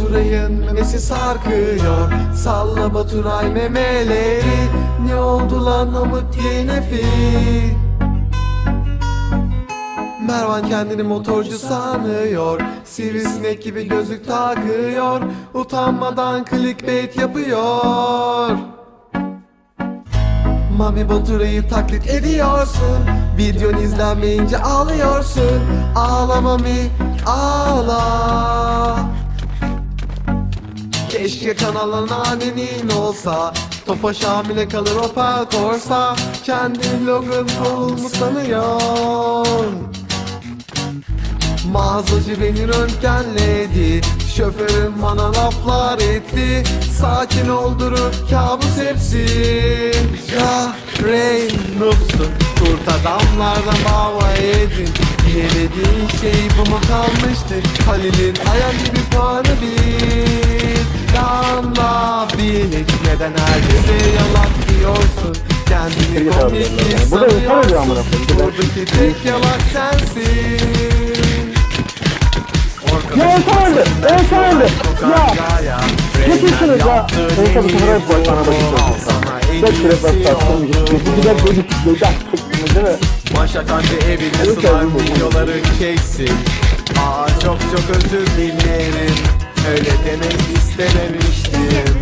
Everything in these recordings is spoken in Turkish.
Baturay'ın memesi sarkıyor. Salla Baturay memeleri. Ne oldu lan amık yenefi Mervan kendini motorcu sanıyor. Sivrisinek gibi gözlük takıyor. Utanmadan clickbait yapıyor. Mami Baturay'ı taklit ediyorsun. Videon izlenmeyince ağlıyorsun. Ağla Mami ağla Keşke kanalın annenin olsa Tofaş hamile kalır operatorsa Kendi vlogun cool mu sanıyor. Mağazacı beni röntgenledi Şoförüm bana laflar etti. Sakin oldurur kabus hepsi. Ya Adamlardan bava yedin Yemediğin şey bu mu kalmıştı Halil'in ayak gibi puanı bir Damla bil Neden herkese yalan diyorsun Kendini komik sanıyorsun. Buradaki tek yalan sensin Ya. İnsan öldü. Ya. Ne diyorsunuz ya? Ben tabii sonra hep bana bakıyorum. Dört kere bak sattım. Gider böyle çıktınız değil mi? Maşa kanka evine Evet, sular evet, evet. videoları çeksin. Aa çok çok özür dilerim. Öyle demek istememiştim.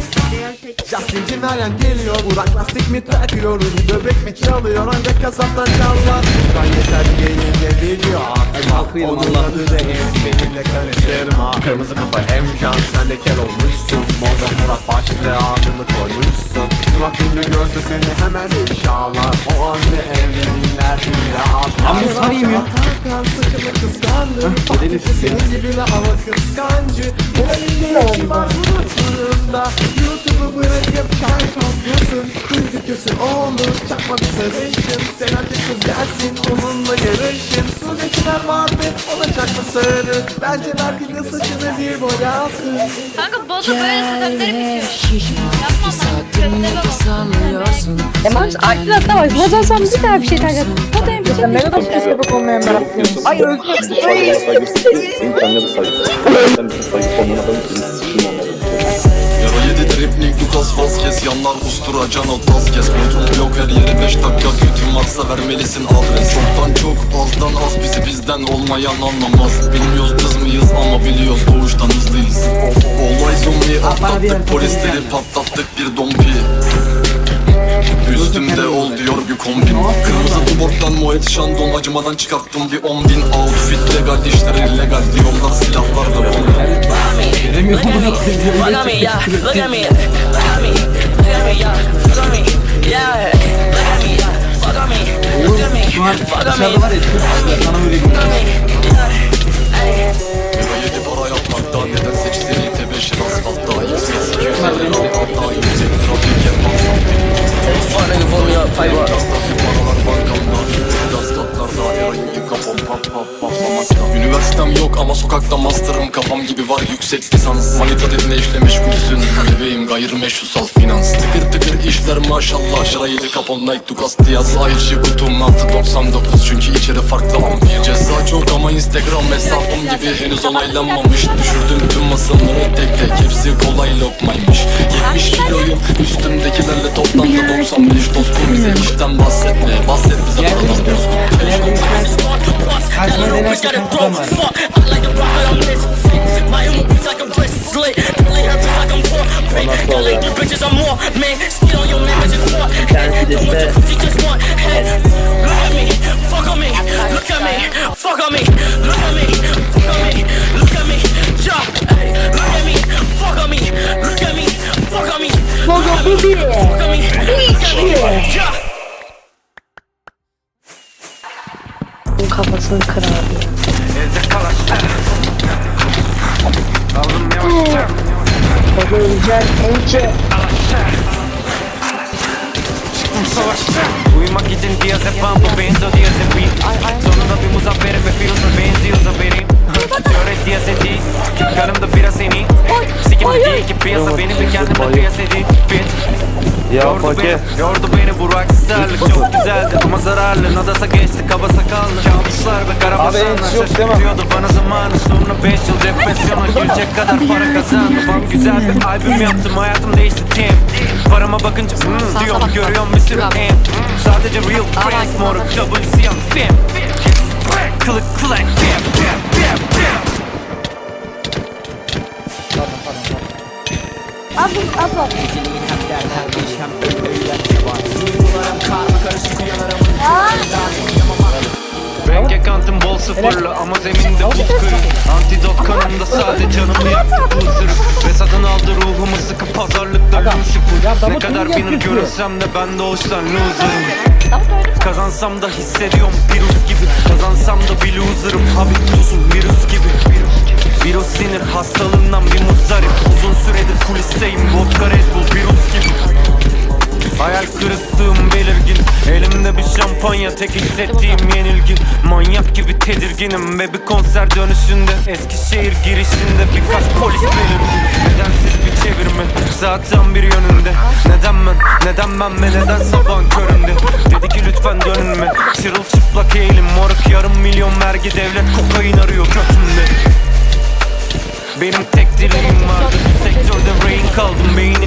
Justin Meryem geliyor Burak lastik mi takıyor Böbrek mi çalıyor ancak kasaptan çallar Ben yeter yayın video atma Onun adı da Ems benimle karıştırma. Kırmızı kafa Emcan sen de kel olmuşsun inşallah O anne evlenirler bile atlar Ama sarayım ya. Atarkan sıkılı kıskandım Patatesi senin gibi la ama kıskancı. Bu elinde iki var unuttuğunda YouTube'u bırakıp çay topluyorsun. Gözükürsün olur çakma bir sarışın. Sen artık kız gelsin onunla yarışın. Sudekiler vardı o da çakma sarı. Bence belki de saçını bir boyasın Kanka Bozo böyle setupları bitiyor. Yapma lan. Köfte baba. Emaş aklına hatta bak Bozan son bir daha bir şey takar. O da yapacak. Ben de başka sebep olmayan bıraktım. Ay. Sen yedi dripling Lucas Vazquez Yanlar ustura can o tas kes Kontrol yok her yere 5 dakika Götün varsa vermelisin adres. Çoktan çok azdan az bizi bizden olmayan anlamaz. Bilmiyoruz kız mıyız ama biliyoruz doğuştan hızlıyız. Olay zombi atlattık polisleri patlattık bir dompi Üstümde ol diyor bir kombin Kırmızı tuborgdan Moet Chandon Acımadan çıkarttım bir on bin Outfit legal işler illegal Diyorlar silahlar da bomba Veremiyorum bunu. Fuck on me, yeah. Look at me. Look at me. Look at me, yeah. Fuck on me. Yeah. Look at me, yeah. Fuck on me. Look at me. Fuck on me. Fuck on me. Pap patlamakta Üniversitem yok ama sokakta master'ım. Kafam gibi var yüksek lisans. Manita dediğine işlemiş gülsün Bebeğim gayrimeşrusal finans. Tıkır tıkır işler maşallah. Lira yedi kapon Nike Ducas Diaz Ayçi kutum 699 Çünkü içeri farklı Ceza çok ama Instagram hesabım gibi henüz onaylanmamış. Düşürdüm tüm masaları tek tek. Hepsi kolay lokmaymış. 70 kiloyum üstümdekilerle toplamda 95 dostum bize. İşten bahsetme Bahset bize paradan bozkurt Kaçma denerse bu bir. fuck on me, look at me, yeah. Bunun kafasını kırardı. Bozo ölecek. Ençe. savaş Uyumak için diazepam bu benzodiazepin Sonunda bir muzafferim ve Firuz'a Sikimde değil ki piyasa benim ve kendime kıyas edin Fit. Yordu beni, yordu beni bu rockstarlık çok güzeldi ama zararlı. Nadasa geçti kaba sakallı. Kabuslar ve karabasanlar şaşırtıyordu. bana zamanı Sonra 5 yıl depresyona girecek kadar para kazandım. Bak güzel bir albüm yaptım. Hayatım değişti tim. Parama bakınca hmm, diyorum görüyorum bir sürü em. Sadece real friends moruk WCM film Kılık kılak bam bam bam bam Abi abla. Renk ekantım bol sıfırlı ama zeminde buz kırık. Antidot kanımda sade canımı yaktı ısırık Ve satın aldı ruhumu sıkı pazarlıkta lüşük Ne kadar binir görünsem de ben de hoştan loser'ım. Kazansam da hissediyorum virüs gibi. Kazansam da bir loser'ım. Habit tuzum virüs gibi. Virüs sinir hastalığından bir kulisteyim vodka Red Bull virüs gibi. Hayal kırıklığım belirgin. Elimde bir şampanya tek hissettiğim yenilgi Manyak gibi tedirginim ve bir konser dönüşünde Eskişehir girişinde birkaç polis belirdi Nedensiz bir çevirme zaten bir yönünde. Neden ben, neden ben ve neden sabahın köründe? Dedi ki lütfen dönün mü Çırılçıplak eğilim moruk yarım milyon vergi devlet benim tek dileğim var. Sektörde rehin kaldım beynim